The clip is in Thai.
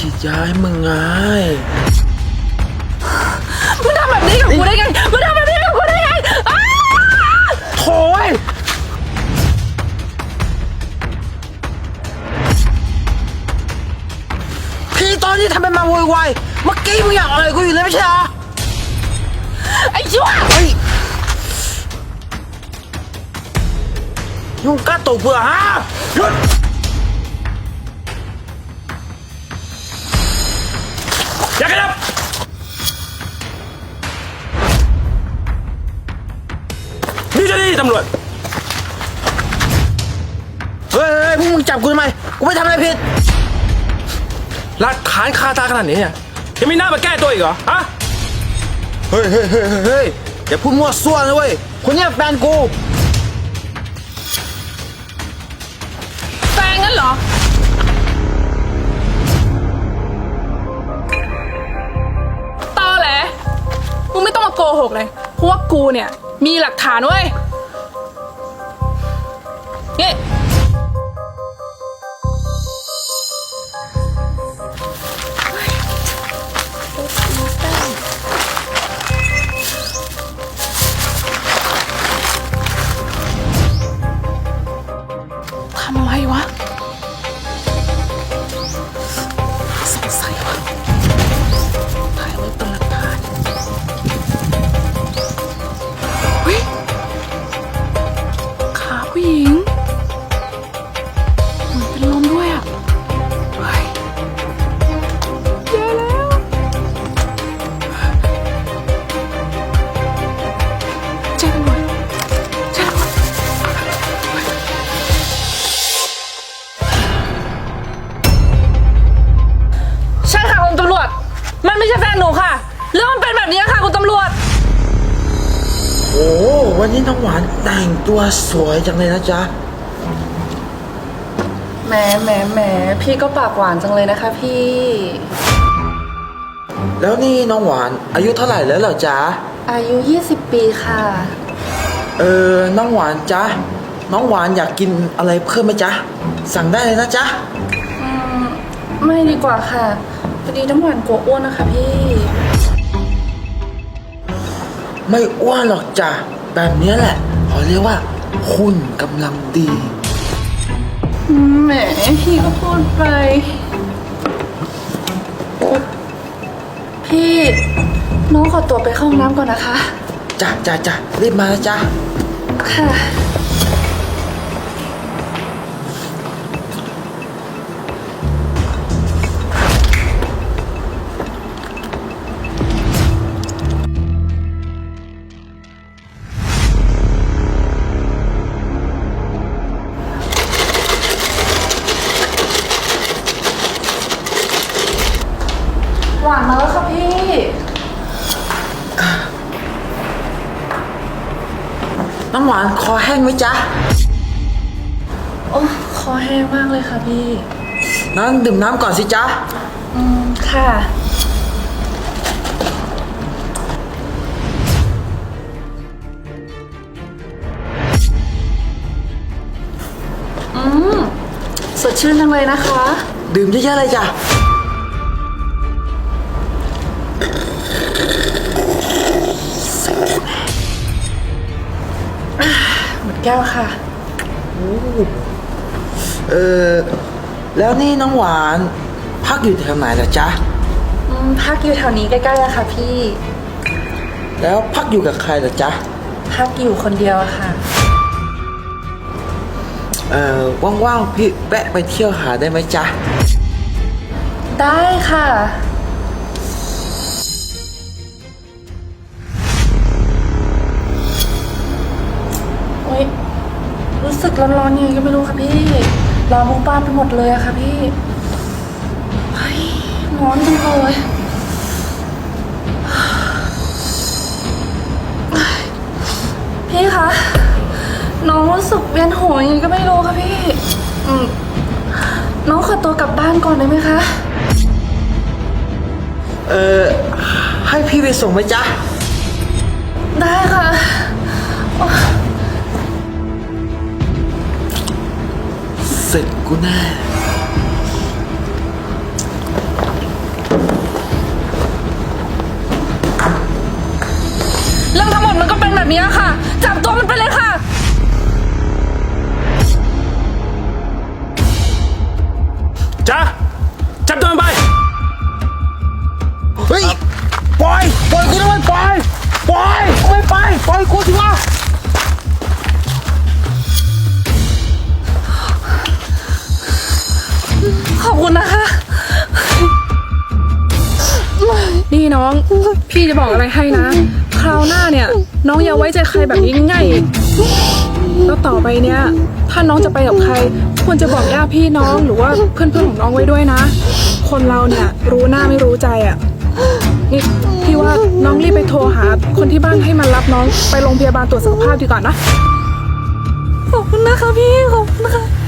ฉีดยาให้มึงไง มึงทำแบบนี้กับกูได้ไง มึงทำแบบนี้กับกูได้ไงอ้าโถ่ยพี่ตอนนี้ทำเป็นมาโวยวายเมื่อกี้มึงอยากอะไรกูอยู่เลยไม่ใช่เหรอ ไอ้ชั่วเฮ้ยยุงกัดตัวเบื่อฮะหยุด งจับกูทำไม กูไม่ทำอะไรผิดหลักฐานคาตาขนาดนี้เนี่ยยังมีหน้ามาแก้ตัวอีกเหรอ ฮะเฮ้ยเฮ้ยเฮ้ยเฮ้ยเฮ้ยอย่าพูดมั่วซั่วนะเว้ย คนเนี้ยแฟนกู แฟนงั้นเหรอ ตอแหลมึงไม่ต้องมาโกหกเลยเพราะว่ากูเนี่ย มีหลักฐานเว้ย วันนี้น้องหวานแต่งตัวสวยจังเลยนะจ๊ะ แหมแหมแหมพี่ก็ปากหวานจังเลยนะคะพี่ แล้วนี่น้องหวานอายุเท่าไหร่แล้วเหรอจ๊ะ อายุ 20 ปีค่ะ เออ น้องหวานจ๊ะ น้องหวานอยากกินอะไรเพิ่มไหมจ๊ะ สั่งได้เลยนะจ๊ะไม่ดีกว่าค่ะพอดีน้ำหวานกลัวอ้วนนะคะพี่ ไม่อ้วนหรอกจ้ะ แบบเนี้ยแหละเขาเรียกว่าหุ่นกำลังดี แหมพี่ก็พูดไป พี่ น้องขอตัวไปเข้าห้องน้ำก่อนนะคะ จ้ะจ้ะจ้ะรีบมานะจ๊ะค่ะ องหวานคอแห้งไหมจ๊ะ โอ้คอแห้งมากเลยค่ะพี่ นั้นดื่มน้ำก่อนสิจ๊ะ อืม ค่ะ อืม สดชื่นจังเลยนะคะ ดื่มเยอะๆเลยจ้ะ แก้วค่ะ เออ แล้วนี่น้องหวาน พักอยู่แถวไหนล่ะจ๊ะ อืมพักอยู่แถวนี้ใกล้ๆอะค่ะพี่ แล้วพักอยู่กับใครล่ะจ๊ะ พักอยู่คนเดียวอะค่ะ เอ่อว่างๆพี่แวะไปเที่ยวหาได้ไหมจ๊ะ ได้ค่ะ สึกร้อนๆยังไงก็ไม่รู้ค่ะพี่ ร้อนมุงป้านไปหมดเลยอะค่ะพี่ เฮ้ย ร้อนจังเลยพี่คะ น้องรู้สึกเวียนหัวยังไงก็ไม่รู้ค่ะพี่ อืมน้องขอตัวกลับบ้านก่อนได้ไหมคะ เออให้พี่ไปส่งไหมจ๊ะ ได้ค่ะ เสร็จกูแน่เรื่องทั้งหมดมันก็เป็นแบบนี้ค่ะ จับตัวมันไปเลยค่ะ จ้าจับตัวมันไป เฮ้ยปล่อยปล่อยกูแล้ว้ยปล่อยปล่อยไม่ไปปล่อยกูสิวะ ขอบคุณนะคะ นี่น้อง พี่จะบอกอะไรให้นะ คราวหน้าเนี่ย น้องอย่าไว้ใจใครแบบนี้ง่ายอีกแล้วต่อไปเนี่ย ถ้าน้องจะไปกับใคร ควรจะบอกญาติพี่น้องหรือว่าเพื่อนๆของน้องไว้ด้วยนะ คนเราเนี่ยรู้หน้าไม่รู้ใจอะ่ะนี่พี่ว่าน้องรีบไปโทรหา คนที่บ้านให้มารับน้องไปโรงพยาบาลตรวจสุขภาพดีกว่านะ ขอบคุณนะคะพี่ ขอบคุณค่ะ